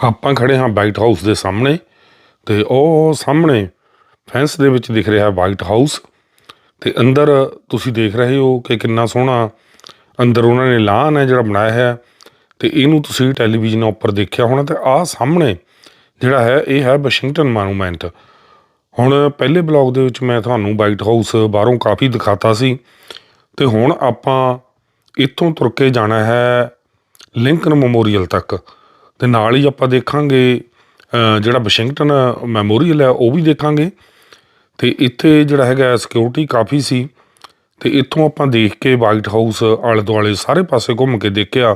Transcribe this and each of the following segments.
ਆਪਾਂ ਖੜੇ ਹਾਂ ਵਾਈਟ ਹਾਊਸ ਦੇ ਸਾਹਮਣੇ ਤੇ ਉਹ ਸਾਹਮਣੇ ਫੈਂਸ ਦੇ ਵਿੱਚ ਦਿਖ ਰਿਹਾ ਵਾਈਟ ਹਾਊਸ ਤੇ ਅੰਦਰ ਤੁਸੀਂ ਦੇਖ ਰਹੇ ਹੋ ਕਿ ਕਿੰਨਾ ਸੋਹਣਾ ਅੰਦਰ ਉਹਨਾਂ ਨੇ ਲਾਨ ਹੈ ਜਿਹੜਾ ਬਣਾਇਆ ਹੈ ਤੇ ਇਹਨੂੰ ਤੁਸੀਂ ਟੈਲੀਵਿਜ਼ਨ ਉੱਪਰ ਦੇਖਿਆ ਹੋਣਾ ਤੇ ਆਹ ਸਾਹਮਣੇ ਜਿਹੜਾ ਹੈ, ਇਹ ਹੈ ਵਾਸ਼ਿੰਗਟਨ ਮੋਨੂਮੈਂਟ ਹੁਣ ਪਹਿਲੇ ਬਲੌਗ ਦੇ ਵਿੱਚ ਮੈਂ ਤੁਹਾਨੂੰ ਵਾਈਟ ਹਾਊਸ ਬਾਹਰੋਂ ਕਾਫੀ ਦਿਖਾਤਾ ਸੀ ਤੇ ਹੁਣ ਆਪਾਂ ਇੱਥੋਂ ਤੁਰ ਕੇ ਜਾਣਾ ਹੈ ਲਿੰਕਨ ਮੈਮੋਰੀਅਲ ਤੱਕ। ਤੇ ਨਾਲ ਹੀ ਆਪਾਂ ਦੇਖਾਂਗੇ ਜਿਹੜਾ ਵਾਸ਼ਿੰਗਟਨ ਮੈਮੋਰੀਅਲ ਹੈ, ਉਹ ਵੀ ਦੇਖਾਂਗੇ। ਤੇ ਇੱਥੇ ਜਿਹੜਾ ਹੈਗਾ ਸਿਕਿਉਰਿਟੀ ਕਾਫੀ ਸੀ। ਤੇ ਇੱਥੋਂ ਆਪਾਂ ਦੇਖ ਕੇ ਵਾਈਟ ਹਾਊਸ ਆਲੇ ਦੁਆਲੇ ਸਾਰੇ ਪਾਸੇ ਘੁੰਮ ਕੇ ਦੇਖਿਆ।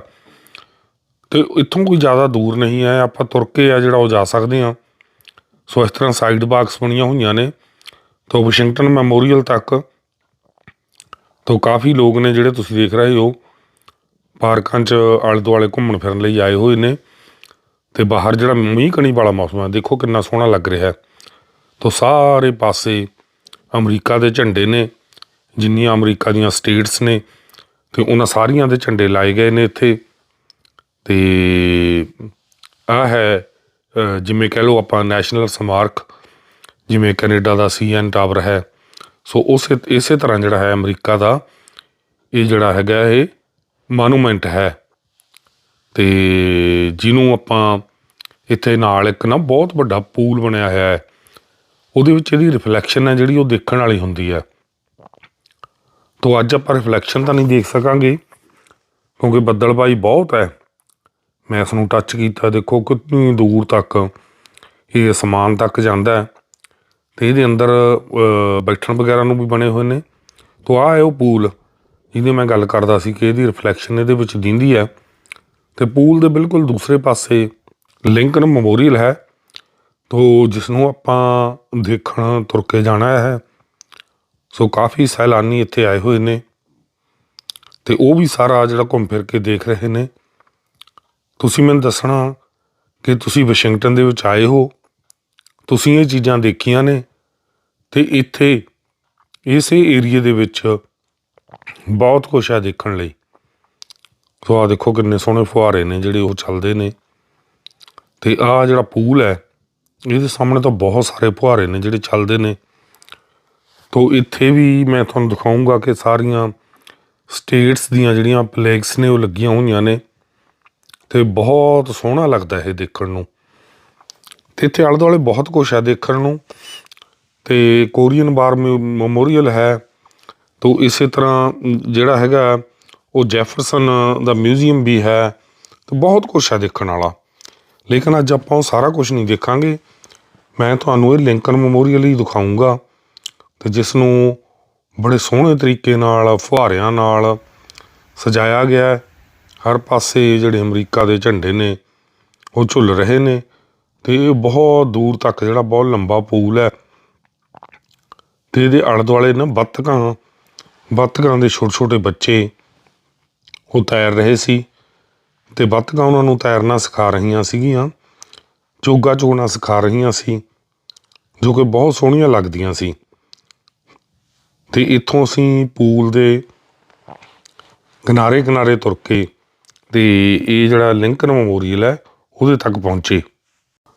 ਤੇ ਇੱਥੋਂ ਕੋਈ ਜ਼ਿਆਦਾ ਦੂਰ ਨਹੀਂ ਹੈ, ਆਪਾਂ ਤੁਰ ਕੇ ਆ ਜਿਹੜਾ ਉਹ ਜਾ ਸਕਦੇ ਆ ਸੋ ਇਸ ਤਰ੍ਹਾਂ ਸਾਈਡ ਬਾਕਸ ਬਣੀਆਂ ਹੋਈਆਂ ਨੇ। ਤੋਂ ਵਾਸ਼ਿੰਗਟਨ ਮੈਮੋਰੀਅਲ ਤੱਕ ਤੋਂ ਕਾਫੀ ਲੋਕ ਨੇ ਜਿਹੜੇ ਤੁਸੀਂ ਦੇਖ ਰਹੇ ਹੋ। ਪਾਰਕਾਂ 'ਚ ਆਲੇ ਦੁਆਲੇ ਘੁੰਮਣ ਫਿਰਨ ਲਈ ਆਏ ਹੋਏ ਨੇ। ਤੇ ਬਾਹਰ ਜਿਹੜਾ ਮੀਂਹ ਕਣੀ ਵਾਲਾ ਮੌਸਮ ਹੈ, ਦੇਖੋ ਕਿੰਨਾ ਸੋਹਣਾ ਲੱਗ ਰਿਹਾ ਹੈ। ਤੋਂ ਸਾਰੇ ਪਾਸੇ ਅਮਰੀਕਾ ਦੇ ਝੰਡੇ ਨੇ, ਜਿੰਨੀਆਂ ਅਮਰੀਕਾ ਦੀਆਂ ਸਟੇਟਸ ਨੇ, ਤੇ ਉਹਨਾਂ ਸਾਰੀਆਂ ਦੇ ਝੰਡੇ ਲਾਏ ਗਏ ਨੇ ਇੱਥੇ। ਤੇ ਆ ਹੈ ਜਿਵੇਂ ਕਹਿ ਲਓ ਆਪਾਂ ਨੈਸ਼ਨਲ ਸਮਾਰਕ, ਜਿਵੇਂ ਕੈਨੇਡਾ ਦਾ ਸੀਐਨ ਟਾਵਰ ਹੈ। ਸੋ ਉਸੇ, ਇਸੇ ਤਰ੍ਹਾਂ ਜਿਹੜਾ ਹੈ ਅਮਰੀਕਾ ਦਾ, ਇਹ ਜਿਹੜਾ ਹੈਗਾ ਇਹ ਮੋਨੂਮੈਂਟ ਹੈ। ਤੇ ਜਿਹਨੂੰ ਆਪਾਂ ਇੱਥੇ ਨਾਲ ਇੱਕ ਨਾ ਬਹੁਤ ਵੱਡਾ ਪੂਲ ਬਣਿਆ ਹੋਇਆ ਹੈ। ਉਹਦੇ ਵਿੱਚ ਇਹਦੀ ਰਿਫਲੈਕਸ਼ਨ ਹੈ ਜਿਹੜੀ ਉਹ ਦੇਖਣ ਵਾਲੀ ਹੁੰਦੀ ਹੈ। ਤੋਂ ਅੱਜ ਆਪਾਂ ਰਿਫਲੈਕਸ਼ਨ ਤਾਂ ਨਹੀਂ ਦੇਖ ਸਕਾਂਗੇ, ਕਿਉਂਕਿ ਬੱਦਲਬਾਈ ਬਹੁਤ ਹੈ। ਮੈਂ ਇਸ ਨੂੰ ਟੱਚ ਕੀਤਾ, ਦੇਖੋ ਕਿੰਨੀ ਦੂਰ ਤੱਕ ਇਹ ਅਸਮਾਨ ਤੱਕ ਜਾਂਦਾ ਹੈ। ਤੇ ਇਹਦੇ ਅੰਦਰ ਬੈਠਣ ਵਗੈਰਾ ਨੂੰ ਵੀ ਬਣੇ ਹੋਏ ਨੇ। ਤੋਂ ਆਹ ਹੈ ਉਹ ਪੂਲ, ਜਿਹਦੀ ਮੈਂ ਗੱਲ ਕਰਦਾ ਸੀ ਕਿ ਇਹਦੀ ਰਿਫਲੈਕਸ਼ਨ ਇਹਦੇ ਵਿੱਚ ਦਿੰਦੀ ਹੈ। ਤੇ ਪੂਲ ਦੇ ਬਿਲਕੁਲ ਦੂਸਰੇ ਪਾਸੇ ਲਿੰਕਨ ਮੈਮੋਰੀਅਲ ਹੈ। ਤੋਂ ਜਿਸ ਨੂੰ ਆਪਾਂ ਦੇਖਣ ਤੁਰ ਕੇ ਜਾਣਾ ਹੈ। ਸੋ ਕਾਫੀ ਸੈਲਾਨੀ ਇੱਥੇ ਆਏ ਹੋਏ ਨੇ। ਤੇ ਉਹ ਵੀ ਸਾਰਾ ਜਿਹੜਾ ਘੁੰਮ ਫਿਰ ਕੇ ਦੇਖ ਰਹੇ ਨੇ। ਤੁਸੀਂ ਮੈਨੂੰ ਦੱਸਣਾ ਕਿ ਤੁਸੀਂ ਵਾਸ਼ਿੰਗਟਨ ਦੇ ਵਿੱਚ ਆਏ ਹੋ। ਤੁਸੀਂ ਇਹ ਚੀਜ਼ਾਂ ਦੇਖੀਆਂ ਨੇ। ਤੇ ਇੱਥੇ ਇਸੇ ਏਰੀਏ ਦੇ ਵਿੱਚ ਬਹੁਤ ਕੁਝ ਹੈ ਦੇਖਣ ਲਈ। ਸੋ ਆ ਦੇਖੋ ਕਿੰਨੇ ਸੋਹਣੇ ਫੁਹਾਰੇ ਨੇ ਜਿਹੜੇ ਉਹ ਚੱਲਦੇ ਨੇ। ਤੇ ਆ ਜਿਹੜਾ ਪੂਲ ਹੈ, ਇਹਦੇ ਸਾਹਮਣੇ ਤਾਂ ਬਹੁਤ ਸਾਰੇ ਫੁਹਾਰੇ ਨੇ ਜਿਹੜੇ ਚੱਲਦੇ ਨੇ। ਤੋ ਇੱਥੇ ਵੀ ਮੈਂ ਤੁਹਾਨੂੰ ਦਿਖਾਉਂਗਾ ਕਿ ਸਾਰੀਆਂ ਸਟੇਟਸ ਦੀਆਂ ਜਿਹੜੀਆਂ ਫਲੈਗਸ ਨੇ ਉਹ ਲੱਗੀਆਂ ਹੋਈਆਂ ਨੇ। ਤੇ ਬਹੁਤ ਸੋਹਣਾ ਲੱਗਦਾ ਇਹ ਦੇਖਣ ਨੂੰ। ਤੇ ਇੱਥੇ ਆਲੇ ਦੁਆਲੇ ਬਹੁਤ ਕੁਝ ਹੈ ਦੇਖਣ ਨੂੰ। ਤੇ ਕੋਰੀਅਨ ਵਾਰ ਮੈਮੋਰੀਅਲ ਹੈ। ਤੋ ਇਸੇ ਤਰ੍ਹਾਂ ਜਿਹੜਾ ਹੈਗਾ ਉਹ ਜੈਫਰਸਨ ਦਾ ਮਿਊਜ਼ੀਅਮ ਵੀ ਹੈ ਤੇ ਬਹੁਤ ਕੁਝ ਹੈ ਦੇਖਣ ਵਾਲਾ। ਲੇਕਿਨ ਅੱਜ ਆਪਾਂ ਉਹ ਸਾਰਾ ਕੁਝ ਨਹੀਂ ਦੇਖਾਂਗੇ। ਮੈਂ ਤੁਹਾਨੂੰ ਇਹ ਲਿੰਕਨ ਮੈਮੋਰੀਅਲ ਹੀ ਦਿਖਾਉਂਗਾ ਤੇ ਜਿਸ ਨੂੰ ਬੜੇ ਸੋਹਣੇ ਤਰੀਕੇ ਨਾਲ, ਫੁਹਾਰਿਆਂ ਨਾਲ ਸਜਾਇਆ ਗਿਆ ਹੈ। ਹਰ ਪਾਸੇ ਜਿਹੜੇ ਅਮਰੀਕਾ ਦੇ ਝੰਡੇ ਨੇ, ਉਹ ਝੁੱਲ ਰਹੇ ਨੇ ਤੇ ਇਹ ਬਹੁਤ ਦੂਰ ਤੱਕ ਜਿਹੜਾ ਬਹੁਤ ਲੰਬਾ ਪੂਲ ਹੈ ਤੇ ਇਹਦੇ ਆਲੇ ਦੁਆਲੇ ਨਾ ਬੱਤਕਾਂ ਬੱਤਕਾਂ ਦੇ ਛੋਟੇ ਛੋਟੇ ਬੱਚੇ ਉਹ ਤੈਰ ਰਹੇ ਸੀ ਤੇ ਬੱਤਕਾਂ ਉਹਨਾਂ ਨੂੰ ਤੈਰਨਾ ਸਿਖਾ ਰਹੀਆਂ ਸੀਗੀਆਂ, ਚੋਗਾ ਚੋਣਾ ਸਿਖਾ ਰਹੀਆਂ ਸੀ, ਜੋ ਕਿ ਬਹੁਤ ਸੋਹਣੀਆਂ ਲੱਗਦੀਆਂ ਸੀ। ਤੇ ਇੱਥੋਂ ਅਸੀਂ ਪੂਲ ਦੇ ਕਿਨਾਰੇ ਕਿਨਾਰੇ ਤੁਰ ਕੇ ਤੇ ਇਹ ਜਿਹੜਾ ਲਿੰਕਨ ਮੈਮੋਰੀਅਲ ਹੈ, ਉਹਦੇ ਤੱਕ ਪਹੁੰਚੇ।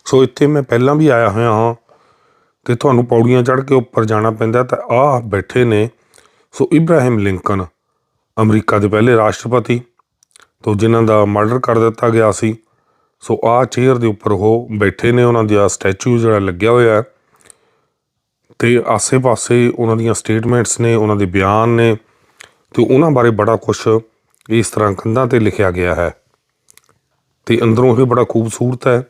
ਸੋ ਇੱਥੇ ਮੈਂ ਪਹਿਲਾਂ ਵੀ ਆਇਆ ਹੋਇਆ ਹਾਂ ਕਿ ਤੁਹਾਨੂੰ ਪੌੜੀਆਂ ਚੜ੍ਹ ਕੇ ਉੱਪਰ ਜਾਣਾ ਪੈਂਦਾ ਤਾਂ ਆਹ ਬੈਠੇ ਨੇ ਸੋ ਇਬਰਾਹਿਮ ਲਿੰਕਨ। ਅਮਰੀਕਾ ਦੇ ਪਹਿਲੇ ਰਾਸ਼ਟਰਪਤੀ ਤੋਂ ਜਿਨ੍ਹਾਂ ਦਾ ਮਰਡਰ ਕਰ ਦਿੱਤਾ ਗਿਆ ਸੀ। ਸੋ ਆਹ ਚੇਅਰ ਦੇ ਉੱਪਰ ਉਹ ਬੈਠੇ ਨੇ, ਉਹਨਾਂ ਦਾ ਸਟੈਚੂ ਜਿਹੜਾ ਲੱਗਿਆ ਹੋਇਆ ਹੈ। ਤੇ ਆਸੇ-ਪਾਸੇ ਉਹਨਾਂ ਦੀਆਂ ਸਟੇਟਮੈਂਟਸ ਨੇ, ਉਹਨਾਂ ਦੇ ਬਿਆਨ ਨੇ ਤੇ ਉਹਨਾਂ ਬਾਰੇ ਬੜਾ ਕੁਝ ਇਸ ਤਰ੍ਹਾਂ ਕੰਧਾਂ ਤੇ ਲਿਖਿਆ ਗਿਆ ਹੈ। ਤੇ ਅੰਦਰੋਂ ਇਹ ਬੜਾ ਖੂਬਸੂਰਤ ਹੈ।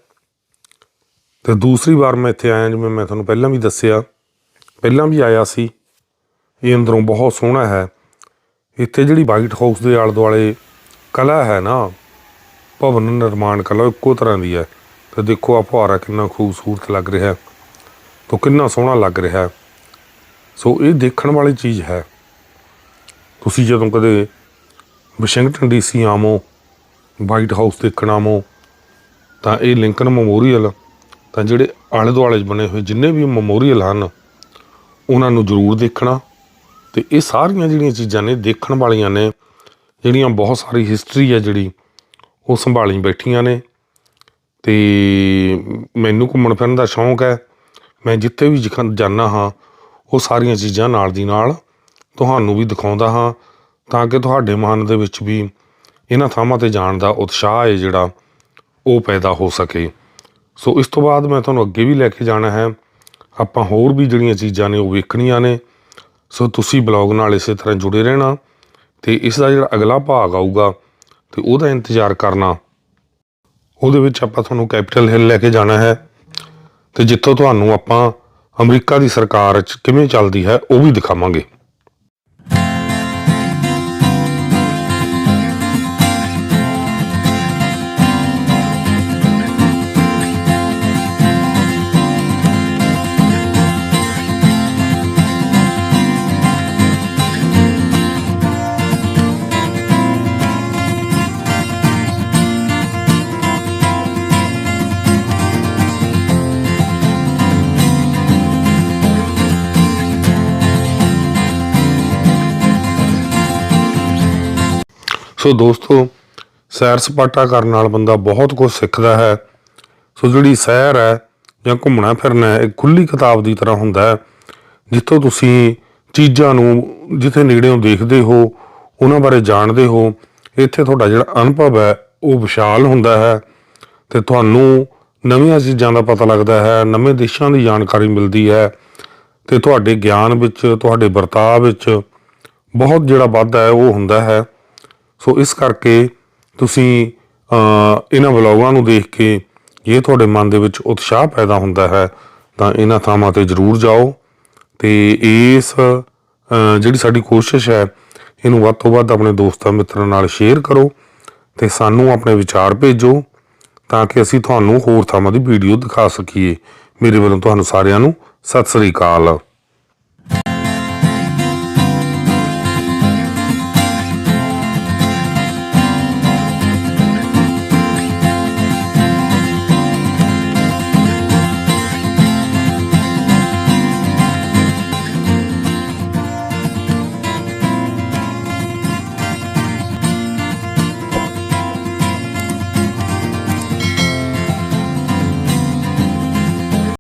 ਤੇ ਦੂਸਰੀ ਵਾਰ ਮੈਂ ਇੱਥੇ ਆਇਆ ਜਿਵੇਂ ਮੈਂ ਤੁਹਾਨੂੰ ਪਹਿਲਾਂ ਵੀ ਦੱਸਿਆ, ਪਹਿਲਾਂ ਵੀ ਆਇਆ ਸੀ। ਇਹ ਅੰਦਰੋਂ ਬਹੁਤ ਸੋਹਣਾ ਹੈ। ਇੱਥੇ ਜਿਹੜੀ ਵਾਈਟ ਹਾਊਸ ਦੇ ਆਲੇ ਦੁਆਲੇ ਕਲਾ ਹੈ ਨਾ, ਭਵਨ ਨਿਰਮਾਣ ਕਲਾ ਇੱਕੋ ਤਰ੍ਹਾਂ ਦੀ ਹੈ। ਤੇ ਦੇਖੋ ਆ ਫੁਹਾਰਾ ਕਿੰਨਾ ਖੂਬਸੂਰਤ ਲੱਗ ਰਿਹਾ ਹੈ ਤੋ ਕਿੰਨਾ ਸੋਹਣਾ ਲੱਗ ਰਿਹਾ ਹੈ। ਸੋ ਇਹ ਦੇਖਣ ਵਾਲੀ ਚੀਜ਼ ਹੈ। ਤੁਸੀਂ ਜਦੋਂ ਕਦੇ ਵਾਸ਼ਿੰਗਟਨ ਡੀਸੀ ਆਵੋ, ਵਾਈਟ ਹਾਊਸ ਦੇਖਣ ਆਵੋ, ਤਾਂ ਇਹ ਲਿੰਕਨ ਮੈਮੋਰੀਅਲ, ਤਾਂ ਜਿਹੜੇ ਆਲੇ ਦੁਆਲੇ ਬਣੇ ਹੋਏ ਜਿੰਨੇ ਵੀ ਮੈਮੋਰੀਅਲ ਹਨ, ਉਹਨਾਂ ਨੂੰ ਜ਼ਰੂਰ ਦੇਖਣਾ। ਤੇ ਇਹ ਸਾਰੀਆਂ ਜਿਹੜੀਆਂ ਚੀਜ਼ਾਂ ਨੇ, ਦੇਖਣ ਵਾਲੀਆਂ ਨੇ, ਜਿਹੜੀਆਂ ਬਹੁਤ ਸਾਰੀ ਹਿਸਟਰੀ ਹੈ ਜਿਹੜੀ, ਉਹ ਸੰਭਾਲੀ ਬੈਠੀਆਂ ਨੇ। ਤੇ ਮੈਨੂੰ ਘੁੰਮਣ ਫਿਰਨ ਦਾ ਸ਼ੌਂਕ ਹੈ। ਮੈਂ ਜਿੱਥੇ ਵੀ ਜਖ- ਜਾਂਦਾ ਹਾਂ, ਉਹ ਸਾਰੀਆਂ ਚੀਜ਼ਾਂ ਨਾਲ ਦੀ ਨਾਲ ਤੁਹਾਨੂੰ ਵੀ ਦਿਖਾਉਂਦਾ ਹਾਂ, ਤਾਂ ਕਿ ਤੁਹਾਡੇ ਮਨ ਦੇ ਵਿੱਚ ਵੀ ਇਹਨਾਂ ਥਾਵਾਂ ਤੇ ਜਾਣ ਦਾ ਉਤਸ਼ਾਹ ਹੈ ਜਿਹੜਾ, ਉਹ ਪੈਦਾ ਹੋ ਸਕੇ। ਸੋ ਇਸ ਤੋਂ ਬਾਅਦ ਮੈਂ ਤੁਹਾਨੂੰ ਅੱਗੇ ਵੀ ਲੈ ਕੇ ਜਾਣਾ ਹੈ। ਆਪਾਂ ਹੋਰ ਵੀ ਜਿਹੜੀਆਂ ਚੀਜ਼ਾਂ ਨੇ, ਉਹ ਵੇਖਣੀਆਂ ਨੇ। ਸੋ ਤੁਸੀਂ ਬਲੌਗ ਨਾਲ ਇਸੇ ਤਰ੍ਹਾਂ ਜੁੜੇ ਰਹਿਣਾ ਤੇ ਇਸ ਦਾ ਜਿਹੜਾ ਅਗਲਾ ਭਾਗ ਆਊਗਾ ਤੇ ਉਹਦਾ ਇੰਤਜ਼ਾਰ ਕਰਨਾ। ਉਹਦੇ ਵਿੱਚ ਆਪਾਂ ਤੁਹਾਨੂੰ ਕੈਪੀਟਲ ਹਿੱਲ ਲੈ ਕੇ ਜਾਣਾ ਹੈ ਤੇ ਜਿੱਥੋਂ ਤੁਹਾਨੂੰ ਆਪਾਂ ਅਮਰੀਕਾ ਦੀ ਸਰਕਾਰ ਚ ਕਿਵੇਂ ਚੱਲਦੀ ਹੈ ਉਹ ਵੀ ਦਿਖਾਵਾਂਗੇ। ਸੋ ਦੋਸਤੋ, ਸੈਰ ਸਪਾਟਾ ਕਰਨ ਨਾਲ ਬੰਦਾ ਬਹੁਤ ਕੁਝ ਸਿੱਖਦਾ ਹੈ। ਸੋ ਜਿਹੜੀ ਸੈਰ ਹੈ ਜਾਂ ਘੁੰਮਣਾ ਫਿਰਨਾ ਹੈ, ਇਹ ਖੁੱਲੀ ਕਿਤਾਬ ਦੀ ਤਰ੍ਹਾਂ ਹੁੰਦਾ ਹੈ। ਜਿੱਥੋਂ ਤੁਸੀਂ ਚੀਜ਼ਾਂ ਨੂੰ ਜਿੱਥੇ ਨੇੜਿਓਂ ਦੇਖਦੇ ਹੋ, ਉਹਨਾਂ ਬਾਰੇ ਜਾਣਦੇ ਹੋ, ਇੱਥੇ ਤੁਹਾਡਾ ਜਿਹੜਾ ਅਨੁਭਵ ਹੈ, ਉਹ ਵਿਸ਼ਾਲ ਹੁੰਦਾ ਹੈ। ਤੇ ਤੁਹਾਨੂੰ ਨਵੀਆਂ ਚੀਜ਼ਾਂ ਦਾ ਪਤਾ ਲੱਗਦਾ ਹੈ, ਨਵੇਂ ਦੇਸ਼ਾਂ ਦੀ ਜਾਣਕਾਰੀ ਮਿਲਦੀ ਹੈ। ਤੇ ਤੁਹਾਡੇ ਗਿਆਨ ਵਿੱਚ, ਤੁਹਾਡੇ ਵਰਤਾਅ ਵਿੱਚ ਬਹੁਤ ਜਿਹੜਾ ਵਾਧਾ ਹੈ, ਉਹ ਹੁੰਦਾ ਹੈ। ਸੋ ਇਸ ਕਰਕੇ ਤੁਸੀਂ ਇਹਨਾਂ ਵਲੌਗਾਂ ਨੂੰ ਦੇਖ ਕੇ ਜੇ ਤੁਹਾਡੇ ਮਨ ਦੇ ਵਿੱਚ ਉਤਸ਼ਾਹ ਪੈਦਾ ਹੁੰਦਾ ਹੈ, ਤਾਂ ਇਹਨਾਂ ਥਾਵਾਂ ਤੇ ਜ਼ਰੂਰ ਜਾਓ ਤੇ ਇਸ ਜਿਹੜੀ ਸਾਡੀ ਕੋਸ਼ਿਸ਼ ਹੈ, ਇਹਨੂੰ ਵੱਧ ਤੋਂ ਵੱਧ ਆਪਣੇ ਦੋਸਤਾਂ ਮਿੱਤਰਾਂ ਨਾਲ ਸ਼ੇਅਰ ਕਰੋ ਤੇ ਸਾਨੂੰ ਆਪਣੇ ਵਿਚਾਰ ਭੇਜੋ ਤਾਂ ਕਿ ਅਸੀਂ ਤੁਹਾਨੂੰ ਹੋਰ ਥਾਵਾਂ ਦੀ ਵੀਡੀਓ ਦਿਖਾ ਸਕੀਏ। ਮੇਰੇ ਵੱਲੋਂ ਤੁਹਾਨੂੰ ਸਾਰਿਆਂ ਨੂੰ ਸਤਿ ਸ੍ਰੀ ਅਕਾਲ।